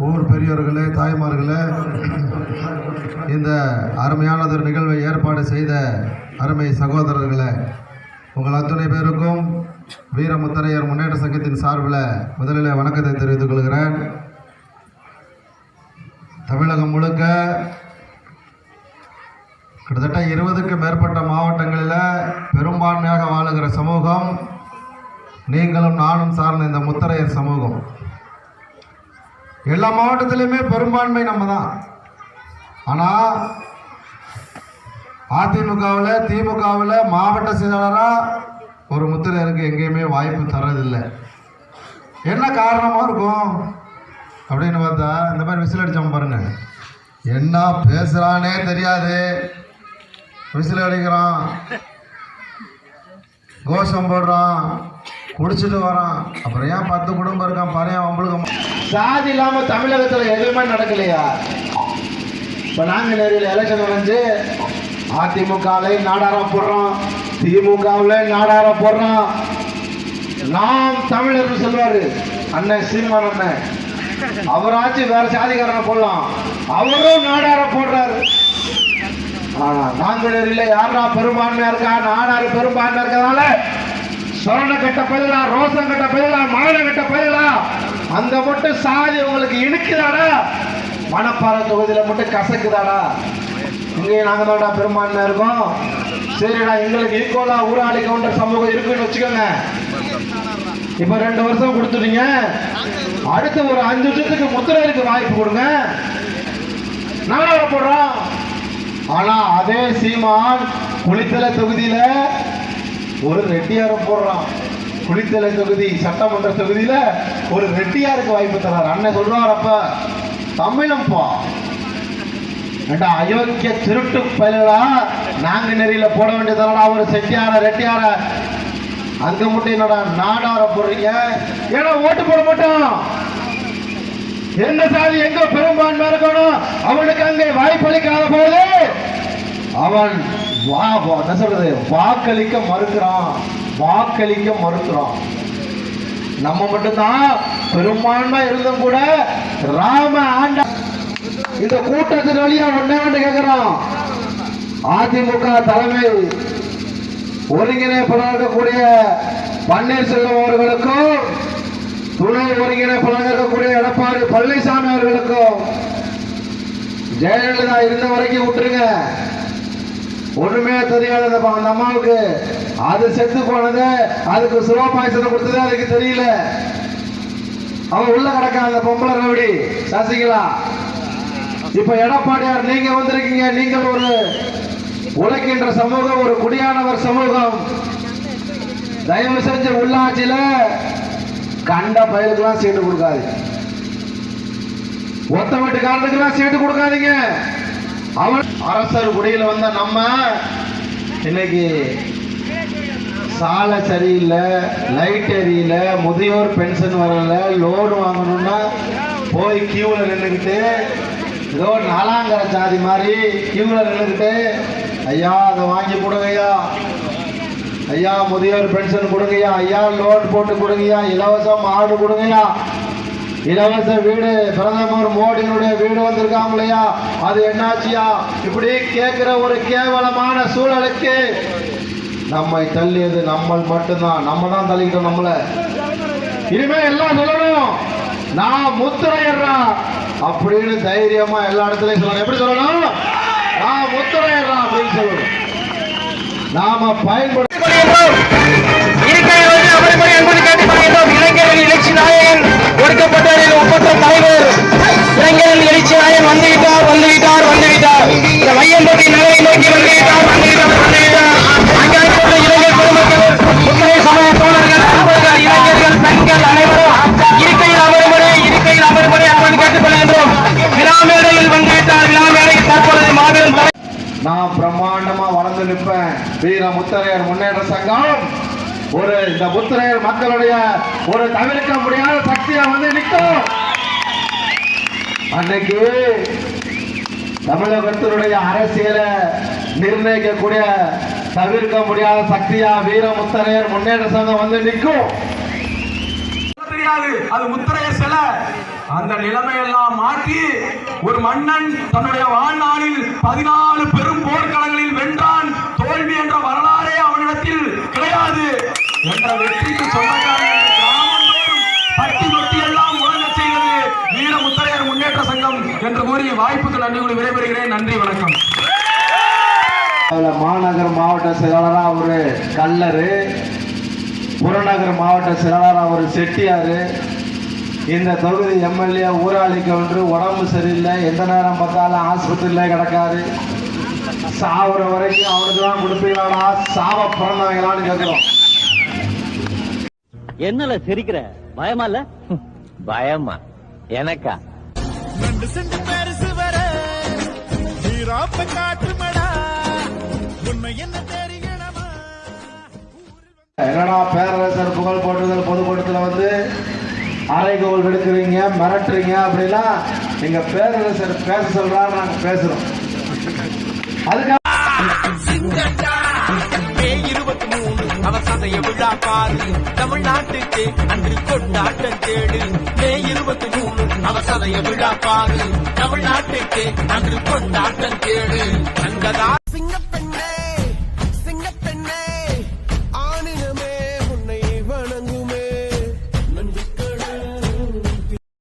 ஊர் பெரியோர்களே தாய்மார்களே இந்த அருமையானதொரு நிகழ்வை ஏற்பாடு செய்த அருமை சகோதரர்களே உங்கள் அத்துணை பேருக்கும் வீரமுத்தரையர் முன்னேற்ற சங்கத்தின் சார்பில் முதலில் வணக்கத்தை தெரிவித்துக் கொள்கிறேன். தமிழகம் முழுக்க கிட்டத்தட்ட இருபதுக்கு மேற்பட்ட மாவட்டங்களில் பெரும்பான்மையாக வாழுகிற சமூகம் நீங்களும் நானும் சார்ந்த இந்த முத்தரையர் சமூகம். எல்லா மாவட்டத்திலையுமே பெரும்பான்மை நம்ம தான் ஆனால் அதிமுகவில் திமுகவில் மாவட்ட செயலாளராக ஒரு முத்திரையருக்கு எங்கேயுமே வாய்ப்பு தரதில்லை என்ன காரணமாக இருக்கும்? அப்படின்னு பார்த்தா இந்த மாதிரி விசில் அடித்தோம் பாருங்க. என்ன பேசுகிறானே தெரியாது. விசில் அடிக்கிறான். கோஷம் போடுறான். குடிச்சிட்டு வரான். அப்புறம் ஏன் பத்து குடும்பம் இருக்கான்? பாரு அவங்களுக்கு சாதி இல்லாம தமிழகத்துல எதுவுமே நடக்கலையா? இப்ப நாங்க நேரில் எலெக்ஷன் வந்து அதிமுகவிலையும் நாடாரம் போடுறோம் திமுகவில் நாடாரம் போடுறோம். நாம் தமிழர் சொல்வாரு அண்ணன் சீமான் அண்ணன். அவராச்சும் வேற சாதிக்காரனை போடலாம். அவரும் நாடார போடுறாரு. ஆனா நாங்குநேரியில யாரா பெரும்பான்மையா இருக்கா? நாடாறு பெரும்பான்மையா இருக்கிறதால சொரண கட்ட பயிலா ரோசம் கட்ட பயிலா மாநில கட்ட பயிலா அந்த மட்டும் சாதி உங்களுக்கு இழுக்குதாடா மணப்பாறை தொகுதியில மட்டும் கசக்குதாடா? இங்கேயும் நாங்க தான்டா பெரும்பான்மை இருக்கோம். சரிடா எங்களுக்கு ஈக்குவலா ஊராளி கவுண்டர் சமூகம் இருக்குன்னு வச்சுக்கோங்க. இப்ப ரெண்டு வருஷம் கொடுத்துட்டீங்க. அடுத்த ஒரு அஞ்சு வருஷத்துக்கு முத்திரைக்கு வாய்ப்பு கொடுங்க. நல்லா போடுறோம். ஆனா அதே சீமான் குளித்தல தொகுதியில ஒரு ரெட்டியாரம் போடுறான். குளித்தலை தொகுதி சட்டமன்ற தொகுதியில் ஒரு ரெட்டியாருக்கு வாய்ப்பு தர்றார் அண்ணன் சொல்றாரு அப்ப தமிழம்பா ஏண்டா அயோக்கிய திருட்டு பயிலா நாங்க நெறியில போட வேண்டியதா ஒரு செட்டியார ரெட்டியார. அங்க மட்டும் என்னடா நாடார போடுறீங்க? ஏன்னா ஓட்டு போட மாட்டோம். எந்த சாதி எங்க பெரும்பான்மை இருக்கணும்? அவனுக்கு அங்கே வாய்ப்பளிக்காத போது அவன் வா வா- என்ன சொல்றது? வாக்களிக்க மறுக்கிறான். வாக்களிக்க மறுக்கிறோம். நம்ம மட்டும்தான் பெரும்பான்மை இருந்தும் கூட ராம ஆண்ட இந்த கூட்டத்தின் வழியா ஒன்னே ஒன்று கேட்கிறோம்? அதிமுக தலைமை ஒருங்கிணைப்பாளர் இருக்கக்கூடிய பன்னீர்செல்வம் அவர்களுக்கும் துணை ஒருங்கிணைப்பாளர் இருக்கக்கூடிய எடப்பாடி பழனிசாமி அவர்களுக்கும் ஜெயலலிதா இருந்த வரைக்கும் விட்டுருங்க. ஒண்ணுமே தெரியாத அந்த அந்த அம்மாவுக்கு அது செத்து போனது அதுக்கு சிவபாயசத்தை கொடுத்தது அதுக்கு தெரியல. அவன் உள்ள கிடக்க அந்த பொம்பளை ரவுடி. சசிகலா. இப்ப எடப்பாடியார் நீங்க வந்திருக்கீங்க. நீங்கள் ஒரு உழைக்கின்ற சமூகம் ஒரு குடியானவர் சமூகம். தயவு செஞ்சு உள்ளாட்சியில கண்ட பயலுக்கெல்லாம் சீட்டு கொடுக்காது ஒத்த வீட்டுக்காரனுக்கெல்லாம் சீட்டு கொடுக்காதீங்க. அவன் அரசர் குடியில் வந்த நம்ம இன்னைக்கு சாலை சரியில்லை லைட் எரியல முதியோர் பென்ஷன் வரல லோன் வாங்கணும்னா போய் கியூவில் நின்றுக்கிட்டு ஏதோ நாலாங்கிற ஜாதி மாதிரி கியூவில் நின்றுக்கிட்டு ஐயா அதை வாங்கி கொடுங்கய்யா. ஐயா முதியோர் பென்ஷன் கொடுங்கய்யா. ஐயா லோன் போட்டு கொடுங்கய்யா. இலவசம் ஆடு கொடுங்கய்யா. இலவச வீடு பிரதமர் மோடியினுடைய வீடு வந்திருக்காமலையா அது என்னாச்சியா? இப்படி கேட்கிற ஒரு கேவலமான சூழலுக்கு நம்மை தள்ளியது நம்ம மட்டும்தான். நம்ம தான் தள்ளிக்கிட்டோம் நம்மள. இனிமே எல்லாம் சொல்லணும். நான் முத்திரையர்றா. அப்படின்னு தைரியமா எல்லா இடத்துலயும் சொல்லணும். எப்படி சொல்லணும்? நான் முத்திரையர்றா அப்படின்னு சொல்லணும். நாம பயன்படுத்த இருக்கை வந்து இளைஞர்கள் எழுச்சி நாயகன் ஒடுக்கப்பட்டவரின் ஒப்பற்ற தலைவர். இளைஞர்கள் எழுச்சி நாயகன் வந்துவிட்டார் வந்துவிட்டார் வந்துவிட்டார். இந்த மையம்பட்டி நகரை நோக்கி வந்துவிட்டார் வந்துவிட்டார் வந்துவிட்டார். அங்கே இளைஞர் பெருமக்கள் முத்திரை சமய தோழர்கள் நண்பர்கள் இளைஞர்கள் பெண்கள் அனைவரும் இருக்கையில் அமரும்படி இருக்கையில் அமரும்படி அன்போடு விழா மேடையில் வந்துவிட்டார் விழா மேடையில் தற்பொழுது மாபெரும் நான் பிரம்மாண்டமா வளர்ந்து நிற்பேன். வீர முத்தரையர் முன்னேற்ற சங்கம். ஒரு இந்த முத்திரையர் மக்களுடைய ஒரு தவிர்க்க முடியாத சக்தியா வந்து நிற்கும். அன்னைக்கு தமிழகத்தினுடைய அரசியலை நிர்ணயிக்கக்கூடிய தவிர்க்க முடியாத சக்தியா வீர முத்தரையர் முன்னேற்ற சங்கம் வந்து நிற்கும். தெரியாது. அது முத்திரைய சிலை அந்த நிலைமையெல்லாம் மாற்றி ஒரு மன்னன் தன்னுடைய வாழ்நாளில் பதினாலு என்று கூறி வாய்ப்புக்கு நன்றி கூறி விடைபெறுகிறேன். நன்றி வணக்கம். அதுல மாநகர் மாவட்ட செயலாளரா ஒரு கல்லரு புறநகர் மாவட்ட செயலாளரா ஒரு செட்டியாரு இந்த தொகுதி எம்எல்ஏ ஊராளிக்கு ஒன்று உடம்பு சரியில்லை எந்த நேரம் பார்த்தாலும் ஆஸ்பத்திரியில கிடக்காரு. சாவுற வரைக்கும் அவனுக்கு தான் கொடுப்பீங்களாடா? சாவ பிறந்தவங்களான்னு கேட்கிறோம். என்னல சிரிக்கிற? பயமா இல்ல? பயமா. எனக்கா? ரெண்டு செண்டு பெருசு வர. நீராப்ப காட்டுமடா. உண்மை என்ன என்னடா பேரரசர் புகழ் போட்டுதல் பொதுக்கூட்டத்தில் வந்து அரைகோல் எடுக்கிறீங்க மிரட்டுறீங்க அப்படின்னா எங்க பேரரசர் பேச சொல்றாரு நாங்க பேசுறோம். அதுக்காக அவர் விழா பாரு. தமிழ்நாட்டுக்கு அன்று கொண்டாட்டம் தேடு. மே இருபத்தி மூணு அவர் விழா பாரு. தமிழ்நாட்டுக்கு அன்று கொண்டாட்டம் தேடு. அங்கதான்